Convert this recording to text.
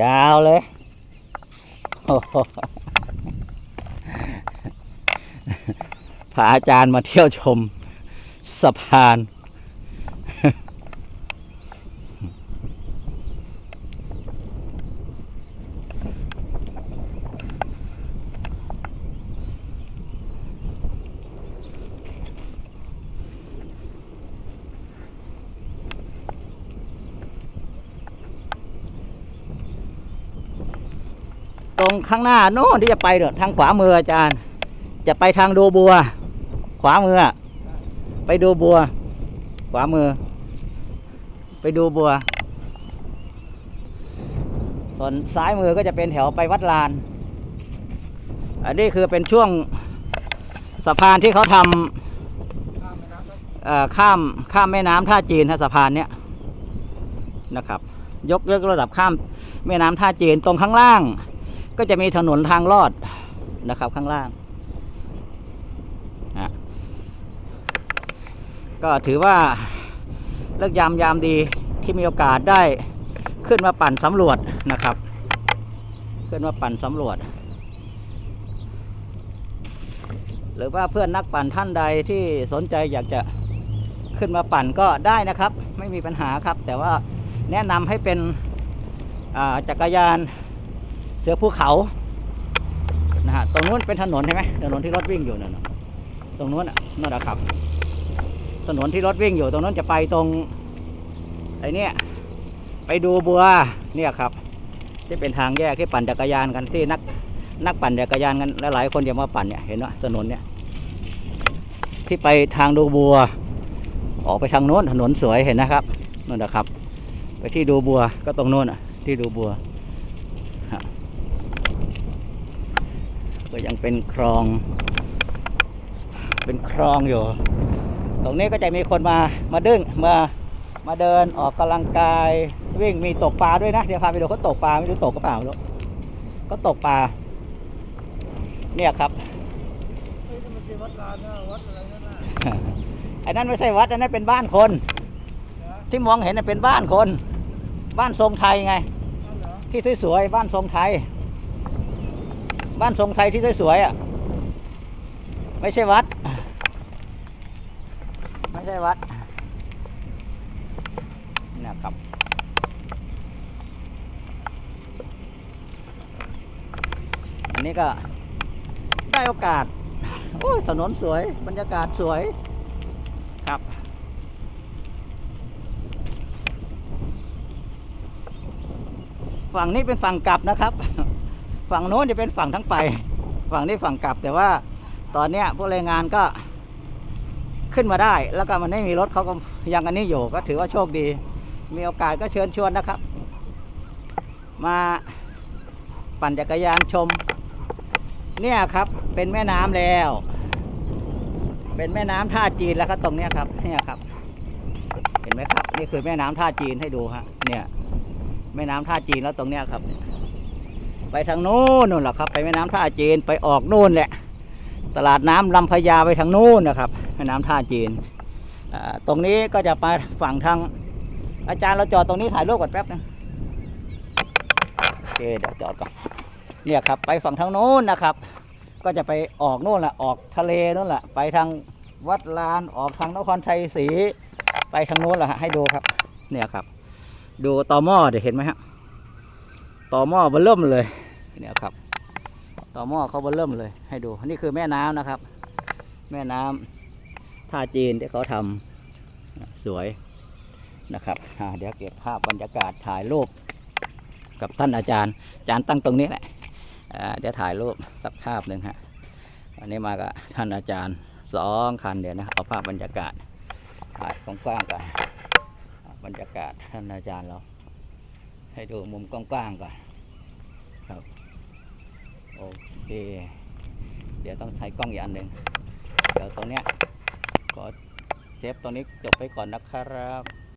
ยาวเลย พาอาจารย์มาเที่ยวชมสะพาน ต รงข้างหน้าโน่นที่จะไปเด้อทางขวามืออาจารย์ จะไปทางดูบัว ขวามือ ไปดูบัว ขวามือ ไปดูบัว ส่วนซ้ายมือก็จะเป็นแถวไปวัดลาน อันนี้คือเป็นช่วงสะพานที่เขาทำเอ่อข้ามข้ามแม่น้ำท่าจีนฮะสะพานเนี้ยนะครับ ยกยกระดับข้ามแม่น้ำท่าจีนตรงข้างล่าง ก็จะมีถนนทางลอดนะครับข้างล่าง ก็ถือว่าเลิกยามยามดีที่มีโอกาสได้ขึ้นมาปั่นสำรวจนะครับ ขึ้นมาปั่นสำรวจ หรือว่าเพื่อนนักปั่นท่านใดที่สนใจอยากจะขึ้นมาปั่นก็ได้นะครับ ไม่มีปัญหาครับ แต่ว่าแนะนำให้เป็นจักรยาน เสือภูเขานะฮะตรงนู้นเป็นถนนใช่ไหมถนนที่รถวิ่งอยู่นั่นน่ะตรงนู้นน่ะนั่นแหละครับ ถนนที่รถวิ่งอยู่ ตรงนู้นจะไปตรงไอ้เนี่ยไปดูบัวเนี่ยครับ ที่เป็นทางแยกที่ปั่นจักรยานกันที่นักนักปั่นจักรยานกันหลายๆคนจะมาปั่นเนี่ยเห็นไหมถนนเนี่ย ที่ไปทางดูบัว ออกไปทางโน้นถนนสวยเห็นนะครับนั่นนะครับ ไปที่ดูบัวก็ตรงโน้นอะ ที่ดูบัว ก็ยังเป็นคลอง เป็นคลองอยู่ ตรงนี้ก็จะมีคนมามาดึงมามาเดินออกกำลังกายวิ่งมีตกปลาด้วยนะ เดี๋ยวพาไปดูเขาตกปลาไม่รู้ตกกระเปล่าไม่รู้ก็ตกปลาเนี่ยครับไอ้นั่นไม่ใช่วัดอันนั้นเป็นบ้านคน ที่มองเห็นเป็นบ้านคน บ้านทรงไทยไง ที่สวยๆบ้านทรงไทย บ้านทรงไทยที่สวยๆอะ ไม่ใช่วัด ไม่ใช่วัดนะครับอันนี้ก็ได้โอกาส โอ้ยถนนสวย บรรยากาศสวยครับ ฝั่งนี้เป็นฝั่งกลับนะครับ ฝั่งโน้นจะเป็นฝั่งทั้งไป ฝั่งนี้ฝั่งกลับ แต่ว่าตอนเนี้ยพวกแรงงานก็ขึ้นมาได้ แล้วก็มันไม่มีรถเขาก็ยังอันนี้อยู่ก็ถือว่าโชคดี มีโอกาสก็เชิญชวนนะครับ มาปั่นจักรยานชม เนี่ยครับเป็นแม่น้ำแล้ว เป็นแม่น้ำท่าจีนแล้วครับตรงเนี้ยครับ เนี่ยครับ เห็นไหมครับ นี่คือแม่น้ำท่าจีนให้ดูฮะเนี่ย แม่น้ำท่าจีนแล้วตรงเนี้ยครับ ไปทางนู้นนู่นแหละครับ ไปแม่น้ำท่าจีนไปออกนู่นแหละ ตลาดน้ำลำพญาไปทางนู้นนะครับแม่น้ำท่าจีนตรงนี้ก็จะไปฝั่งทางอาจารย์เราจอดตรงนี้ถ่ายรูปก่อนแป๊บนึงโอเคเดี๋ยวจอดก่อนเนี่ยครับ ไปฝั่งทางโน้นนะครับ ก็จะไปออกนู่นแหละออกทะเลนู่นแหละไปทางวัดลานออกทางนครชัยศรีไปทางโน้นแหละฮะให้ดูครับ เนี่ยครับ ดูต่อหม้อเดี๋ยวเห็นไหมฮะต่อหม้อเบนเริ่มเลย เนี่ยครับต่อหม้อเขาเบนเริ่มเลยให้ดูนี่คือแม่น้ำนะครับ แม่น้ำท่าจีนที่เขาทำสวยนะครับเดี๋ยวเก็บภาพบรรยากาศถ่ายรูปกับท่านอาจารย์ อาจารย์ตั้งตรงนี้แหละเดี๋ยวถ่ายรูปสักภาพหนึ่งฮะวันนี้มากับท่านอาจารย์สองคันเดี๋ยวนะเอาภาพบรรยากาศถ่ายกว้างๆกันบรรยากาศท่านอาจารย์เราให้ดูมุมกว้างๆก่อนครับ เค เดี๋ยวต้องใช้กล้องอีกอันหนึ่งเดี๋ยวตัวเนี้ยขอเซฟตัวนี้จบไปก่อนนะครับ